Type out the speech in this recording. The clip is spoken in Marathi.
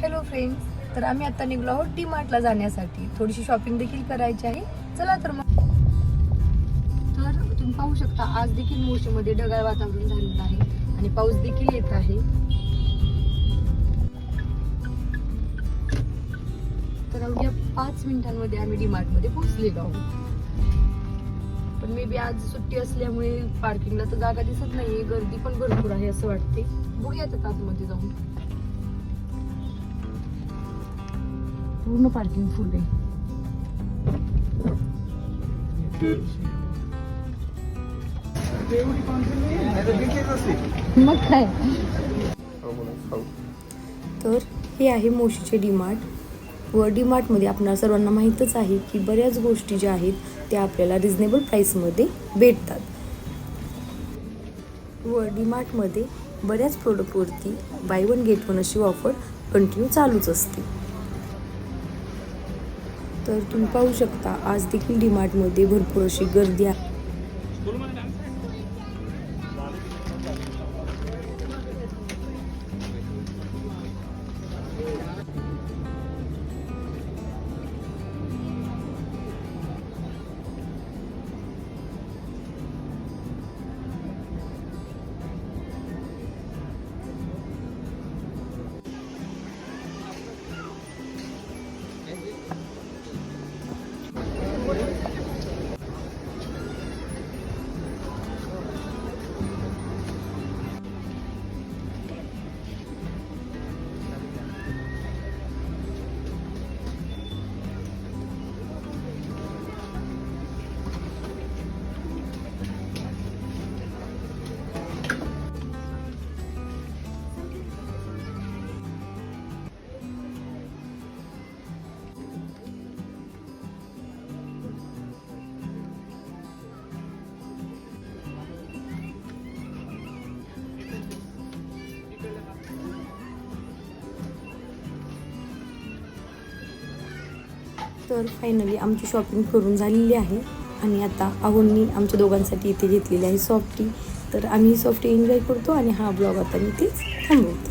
हॅलो फ्रेंड्स तर आम्ही आता निघलो आहोत डी मार्टला जाण्यासाठी. थोडीशी शॉपिंग देखील करायची आहे. चला तर मग. तर तुम्ही पाहू शकता आज देखील मोशीमध्ये ढगाळ वातावरण झालेलं आहे आणि पाऊस देखील येत आहे. तर अवघ्या पाच मिनिटांमध्ये आम्ही डी मार्टमध्ये पोहोचलेलो आहोत. पण मे बी आज सुट्टी असल्यामुळे पार्किंगला तर जागा दिसत नाहीये गर्दी पण भरपूर आहे असं वाटते बघूयात आता आतमध्ये जाऊन. पूर्ण पार्किंग फुल आहे. मग काय? तर हे आहे मोशीचे डीमार्ट व डीमार्टमध्ये आपणा सर्वांना माहीतच आहे की बऱ्याच गोष्टी ज्या आहेत त्या आपल्याला रिझनेबल प्राईसमध्ये भेटतात. व डीमार्टमध्ये बऱ्याच प्रोडक्टवरती बाय वन गेट वन अशी ऑफर कंटिन्यू चालूच असते. तर तुम्ही पाहू शकता आज देखील डीमार्टमध्ये भरपूर अशी गर्दी आहे. तर फायनली आमची शॉपिंग करून झालेली आहे. आणि आता आहोंनी आमच्या दोघांसाठी इथे घेतलेली आहे सॉफ्टी तर आम्ही सॉफ्टी एन्जॉय करतो आणि हा ब्लॉग आता मी इथेच थांबवतो.